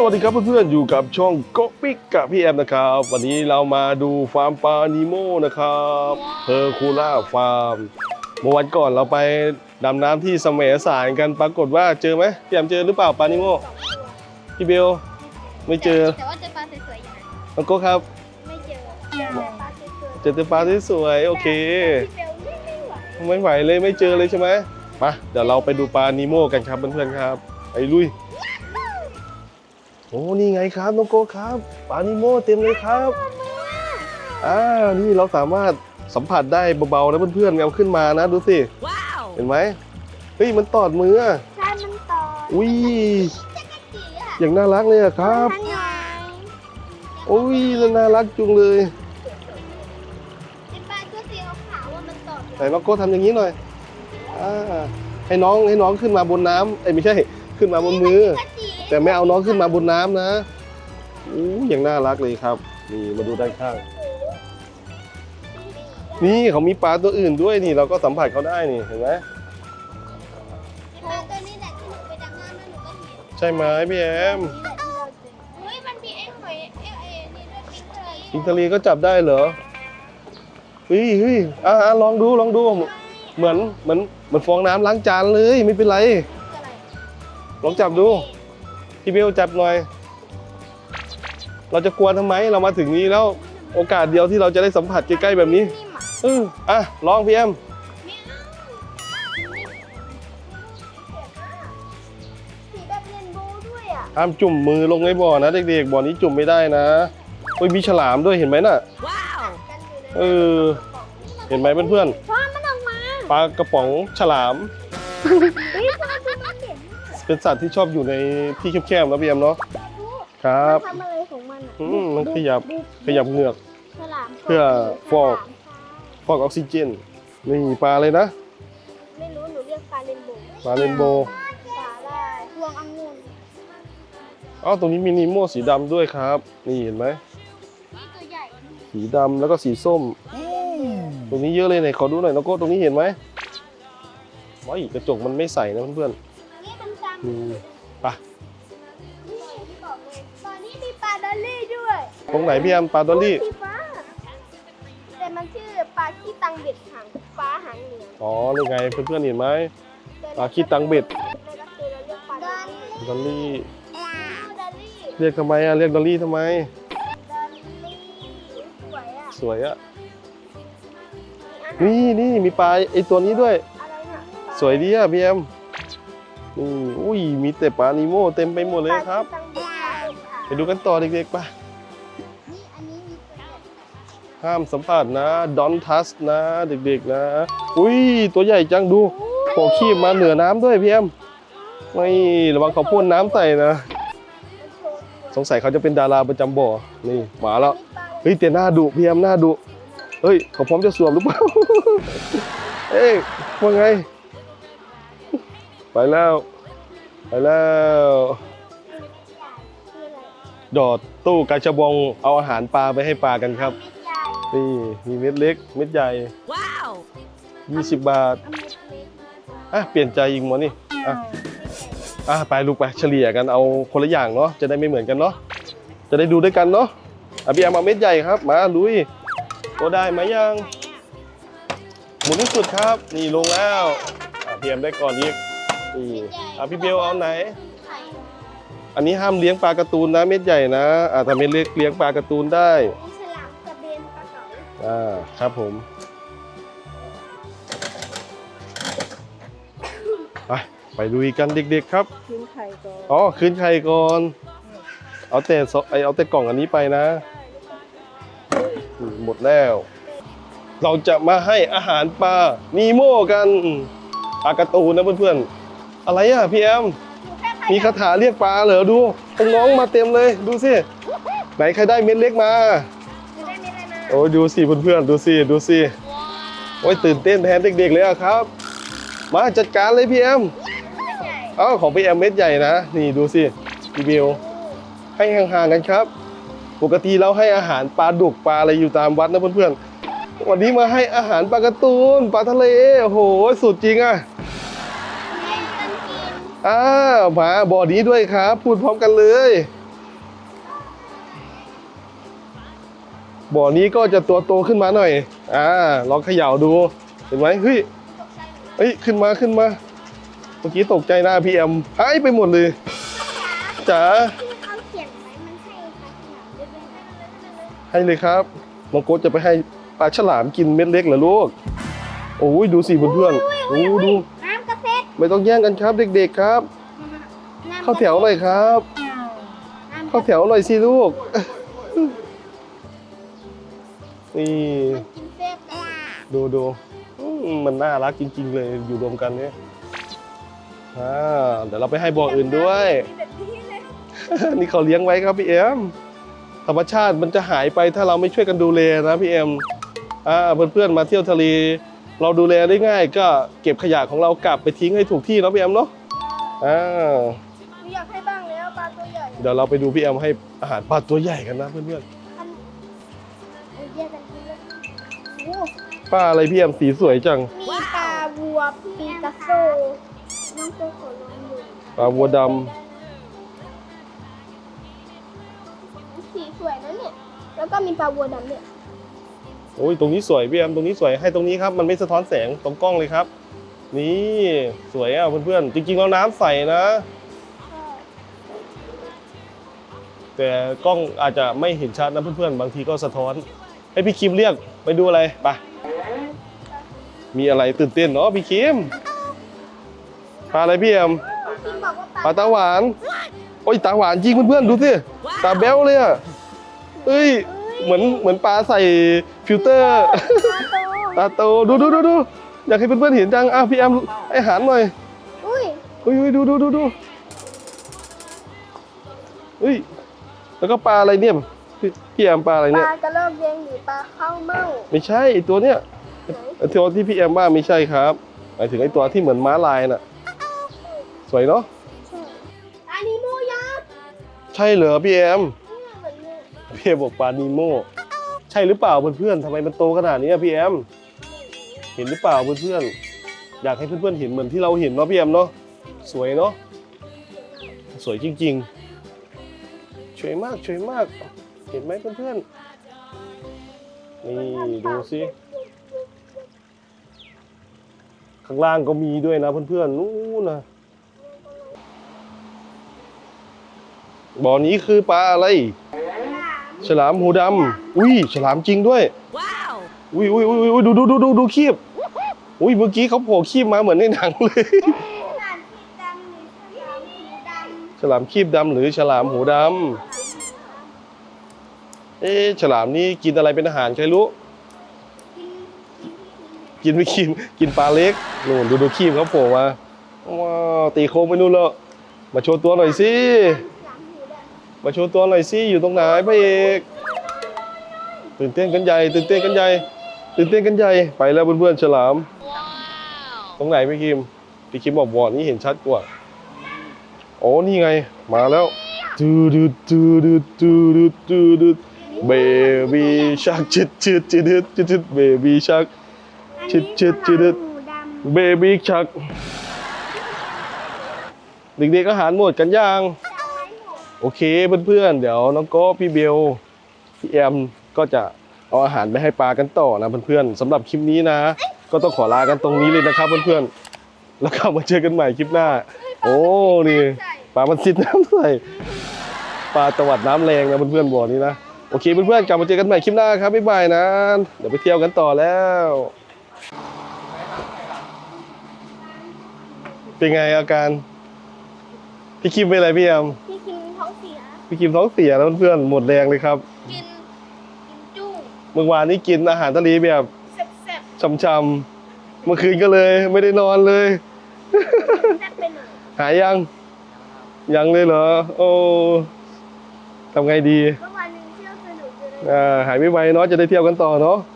วัสดีครับเพื่อนๆ อยู่กับช่องโกปิกกับพี่แอมนะครับ วันนี้เรามาดูฟาร์มปลานิโมนะครับเพอร์คูล่าฟาร์มเมื่อวันก่อนเราไปดำน้ำที่สมสารกันปรากฏว่าเจอไหมพี่แอมเจอหรือเปล่าปลานิโมพี่เบลไม่เจอแต่ว่าเจอปลาสวยๆอยู่นะน้องโก้ครับไม่เจอเจอแต่ปลาสวยเจอแต่ปลาที่สวยๆโอเคๆพี่เบลไม่ไม่ไหวไม่ไหวเลยไม่เจอเลยใช่ไหมมาเดี๋ยวเราไปดูปลานิโมกันครับเพื่อนๆครับไปลุย โอ้นี่ไงครับน้องโก้ครับปลานิโมเต็มเลยครับอ่านี่เราสามารถสัมผัสได้เบาๆนะเพื่อนๆเอาขึ้นมานะดูสิ Wow! เห็นไหมเฮ้ยมันตอดมืออะใช่มันต่ออุ้ยจักรจีอะอย่างน่ารักเลยอะครับทั้งไงอุ้ยน่ารักจุงเลยไอ้ปลาตัวสีขาวๆว่ามันต่อไหนน้องโก้ทำอย่างนี้หน่อยอ่าให้น้องให้น้องขึ้นมาบนน้ำเอ้ยไม่ใช่ขึ้นมาบนมือจักรจี แต่ไม่เอาน้องขึ้นมาบนน้ำนะอู้อย่างน่ารักเลยครับ นี่มาดูด้านข้าง นี่เขามีปลาตัวอื่นด้วยนี่เราก็สัมผัสเขาได้นี่เห็นไหมไอ้ปลาตัวนี้แหละที่หนูไปดำน้ำแล้วหนูก็เห็นใช่ไหมพี่แอมนี่แหละที่เราเจอเฮ้ยมันมีไอ้หอยไอ้ไอ้นี่ด้วยพิงเกอร์อิตาลีก็จับได้เหรอเฮ้ยเฮ้ยอะอะลองดูลองดู เหมือนเหมือนเหมือนฟองน้ำล้างจานเลยไม่เป็นไรอะไรลองจับดู พี่เบลจับหน่อย เราจะกลัวทำไมเรามาถึงนี้แล้วโอกาสเดียวที่เราจะได้สัมผัสใกล้ๆแบบนี้นิ่มอะเอออะลองพี่แอมไม่เอาสีแบบเรนโบว์ด้วยอะห้ามจุ่มมือลงในบ่อนะเด็กๆบ่อนี้จุ่มไม่ได้นะเฮ้ยมีฉลามด้วยเห็นไหมน่ะ Wow! กันอยู่ในเออเห็นไหมเพื่อนฟ้ามันออกมาๆปลากระป๋องฉลาม เฮ้ยฟ้าดูมันเห็นเป็นสัตว์ที่ชอบอยู่ในที่แคบๆนะพี่แอมเนาะดูครับมันทำอะไรของมันอะอืมมันขยับขยับเหงือก ฉลามเพื่อฟอกฉลามฟอกออกซิเจนนี่ปลาเลยนะไม่รู้หนูเรียกปลาเรนโบว์ปลาเรนโบว์ปลาได้พวงองุ่นอ้าวตรงนี้มีนีโมสีดำด้วยครับ นี่เห็นไหมนี่ตัวใหญ่สีดำแล้วก็สีส้ม ตรงนี้เยอะเลยไหนขอดูหน่อยนะโก้ตรงนี้เห็นไหมว้ายกระจกมันไม่ใสนะเพื่อน นี่มันจๆอืมไปำนี่ที่บอกเลยตอนนี้มีปลาดอลลี่ด้วยตรงไหนพี่แอมปลาดอลลี่ สีฟ้าแต่มันชื่อปลาขี้ตังเบ็ดหางฟ้าหางเหลืองอ๋อนี่ไงเพื่อนๆเห็นไหม ปลาขี้ตังเบ็ดในรัสเซียเราเรียกปลาดอลลี่ดอลลี่ดอลลี่เรียกทำไมอะเรียกดอลลี่ทำไม ดอลลี่สวยอะสวยอะมีอันไหนนี่นี่มีปลาไอตัวนี้ด้วย อะไรน่ะปลาสวยดีอะพี่แอม นี่อุ้ยมีแต่ปลานิโมเต็มไปหมดเลยครับปลาขี้ตังเบ็ดปลาเบ็ดหางไปดูกันต่อเด็กๆไปนี่อันนี้มีตัวใหญ่ห้ามสัมผัสนะดอนทัสนะ เด็กๆนะ อุ้ยตัวใหญ่จังดูโผล่ขี้มาเหนือน้ำด้วยพี่แอมไม่ระวังเขาพ่นน้ำใส่นะ สงสัยเขาจะเป็นดาราประจำบ่อ นี่มาแล้ว เฮ้ยแต่หน้าดุพี่แอมหน้าดุเฮ้ยเขาพร้อมจะสวมหรือเปล่า เอ้ยว่าไง ไปแล้ว ไปแล้ว ดอดตู้กาชาบองเอาอาหารปลาไปให้ปลากันครับ นี่มีเม็ดเล็ก เม็ดใหญ่ Wow! 20บาท อะ เปลี่ยนใจอีกหมอนี่ อะ อะ ไปลูกไปเฉลี่ยกันเอาคนละอย่างเนาะ จะได้ไม่เหมือนกันเนาะ จะได้ดูด้วยกันเนาะอะพี่แอมเอาเม็ดใหญ่ครับ มาลุยโอ้ได้ไหมยังหมุนที่สุดครับ นี่ลงแล้วอะพี่แอมได้ก่อนอีก นี่อะพี่เบลเอาไหน อันนี้ห้ามเลี้ยงปลาการ์ตูนนะเม็ดใหญ่นะอ่าถ้าเม็ดเล็กเลี้ยงปลาการ์ตูนได้มีฉลามกระเบนปลาเก๋าอ่าครับผมไปไปดูกันเด็กๆครับกินไข่ก่อน อ๋อคืนไข่ก่อน เอาแต่ซอไอเอาแต่กล่องอันนี้ไปนะอืมหมดแล้ว เราจะมาให้อาหารปลานีโมกันปลาการ์ตูนนะเพื่อนๆ อะไรอะพี่แอมมีคาถาเรียกปลาเหรอดูน้องๆมาเต็มเลยดูสิไหนใครได้เม็ดเล็กมาจะได้ไม่ได้มาโอ้ยดูสิเพื่อนๆดูสิดูสิโอ้ยตื่นเต้นแทนเด็กๆเลยอะครับ มาจัดการเลยพี่แอมไม่ใหญ่เอ้าของพี่แอมเม็ดใหญ่นะนี่ดูสิพี่บิวให้ห่างๆกันครับปกติเราให้อาหารปลาดุกปลาอะไรอยู่ตามวัดนะเพื่อนๆวันนี้มาให้อาหารปลาการ์ตูนปลาทะเลโอ้โหสุดจริงอะให้กันกิน อ้าวมาบ่อนี้ด้วยครับ พูดพร้อมกันเลยบ่อนี้ก็จะตัวโตขึ้นมาหน่อย อ่า ลองเขย่าดู เห็นไหมเฮ้ยเฮ้ย ขึ้นมา ขึ้นมา เมื่อกี้ตกใจหน้าพี่แอมหายไปหมดเลย จ๋าให้เลยครับน้งโก๊จะไปให้ปลาฉลามกินเม็ดเล็กเหรอลูก โอ้ยดูสิเพื่อนๆโอ้ดู ไม่ต้องแย่งกันครับเด็กๆครับน้ำเข้าแถวหน่อยครับน้ำกเข้าระแถวหน่อยสิลูก นี่มันกินเซฟกันดูดูอืมมันน่ารักจริง ๆ เลยอยู่รวมกันเนี่ยอ่าเดี๋ยวเราไปให้บ่ออื่นด้วยแบบนี้เลยนี่เขาเลี้ยงไว้ครับพี่เอ็มธรรมชาติมันจะหายไปถ้าเราไม่ช่วยกันดูแลนะพี่เอ็มอ่าเพื่อนๆมาเที่ยวทะเล เราดูแลได้ง่ายก็เก็บขยะของเรากลับไปทิ้งให้ถูกที่เนาะพี่เอ็มเนาะอ่าหนูอยากให้บ้างแล้วปลาตัวใหญ่เดี๋ยวเราไปดูพี่เอ็มให้อาหารปลาตัวใหญ่กันนะเพื่อนอันโอ้ยแยกกันทีละโอ้ๆปลาอะไรพี่เอ็มสีสวยจังมีปลาวัวปีกาโซน้องโซขอลองดูปลาวัวดสีสวยนะเนี่ยแล้วก็มีปลาวัวดำเนี่ยำ โอ้ยตรงนี้สวยพี่เอ็มตรงนี้สวยให้ตรงนี้ครับมันไม่สะท้อนแสงตรงกล้องเลยครับ นี่สวยอะเพื่อนๆจริงๆแล้วน้ำใสนะ แต่กล้องอาจจะไม่เห็นชัดนะเพื่อนๆบางทีก็สะท้อน ให้พี่คิมเรียกไปดูอะไรไปมีอะไรตื่นเต้นเนาะพี่คิมปลาอะไรพี่เอ็มพิมบอกว่าปลาปลาตาหวานโอ้ยตาหวานจริงเพื่อนๆดูสิตาแบ๊วเลยอะเอ้ย เหมือนเหมือนปลาใส่ฟิลเตอร์ปลาโตตาโตดูดูดูดูอยากให้เพื่อนๆเห็นจังอะพี่แอมให้อาหารหน่อยอุ้ยอุ้ยอุ้ยดูดูดูดูอุ้ยแล้วก็ปลาอะไรเนี่ยพี่พี่แอมปลาอะไรปเนี่ยลากระรอกแดงหรือปลาข้าวเม่าไม่ใช่ไอตัวเนี้ยไอตัวที่พี่แอมว่าไม่ใช่ครับหมายถึงไอตัวที่เหมือนม้าลายน่ะ สวยเนาะใช่อันนี้โมยักษ์ใช่เหรอพี่แอม พี่แอบอกปลานีโมใช่หรือเปล่าเพื่อนๆทำไมมันโตขนาดนี้พี่แอมเห็นหรือเปล่าเพื่อนๆอยากให้เพื่อนๆเห็นเหมือนที่เราเห็นเนาะพี่แอมเนาะสวยเนาะสวยจริงๆสวยมากสวยมาก เห็นไหมเพื่อนๆนี่ดูสิข้างล่างก็มีด้วยนะเพื่อนๆนู้นนะบ่อนี้คือปลาอะไร ฉลามหูดำอุ้ยฉลามจริงด้วย Wow! อุ้ยอุ้ยอุ้ยอุ้ยดูดูดูดูดูคีบอุ้ยเมื่อกี้เขาโผล่คีบมาเหมือนในหนังเลยฉลามสีดำหรือฉลามสีดฉลามคีบดำหรือฉลามหูดำเอ๊ะฉลามนี่กินอะไรเป็นอาหารใครรู้ำกินกินไม่กินกินปลาเล็กนู่นดูดูคีบเขาโผล่มาว้าวตีโค้งไปนู่นแล้วมาโชว์ตัวหน่อยสิฉลา มหูดำมาโชว์ตัวหน่อยสิอยู่ตรงไหนพระเอกตื่นเต้นกันใหญ่ตื่นเต้นกันใหญ่ตื่นเต้นกันใหญ่ไปแล้วเพื่อนๆฉลาม ตรงไหนพี่คิมพี่คิมบอกวอร์ดนี้เห็นชัดกว่าโอ้นี่ไงมาแล้วดูดูดูดูดูดูดูดูเบบี้ชักชิดชิดชิดชิดชิดชิดเบบี้ชักอันชินี้ดชิดชิดฉลามหูดำเบบี้ชักเด็กๆอาหารหมดกันยัง โอเคเพื่อนๆ เดี๋ยวน้องโก้พี่เบลพี่แอมก็จะเอาอาหารไปให้ปลากันต่อนะเพื่อนๆสำหรับคลิปนี้นะ ก็ต้องขอลากันตรงนี้เลยนะครับเพื่อนๆแล้วก็มาเจอกันใหม่คลิปหน้า โอ้นี่ปลามันซิดน้ำใส่ปลาตวัดน้ำแรงนะเพื่อนๆบ่อนี้นะโอเคเพื่อนๆกลับมาเจอกันใหม่คลิปหน้าครับบ๊ายบายนะเดี๋ยวไปเที่ยวกันต่อแล้ว เป็นไงอาการพี่คิมเป็นอะไรพี่แอมพี่คิมท้องเสีย พี่กิมท้องเสียแล้วเพื่อนๆหมดแรงเลยครับ กินกินจุ้งเมื่อวานนี้กินอาหารทะเลแบบแซ่บช่ำๆเมื่อคืนก็เลย ไม่ได้นอนเลย ๆแซ่บไปหน่อยหายยัง ยังเลยเหรอ โอ้ทำไงดีเมื่อวานหนึงเที่ยวสนุกเลยอ่าหายไม่ไวๆเนาะจะได้เที่ยวกันต่อเนาะใ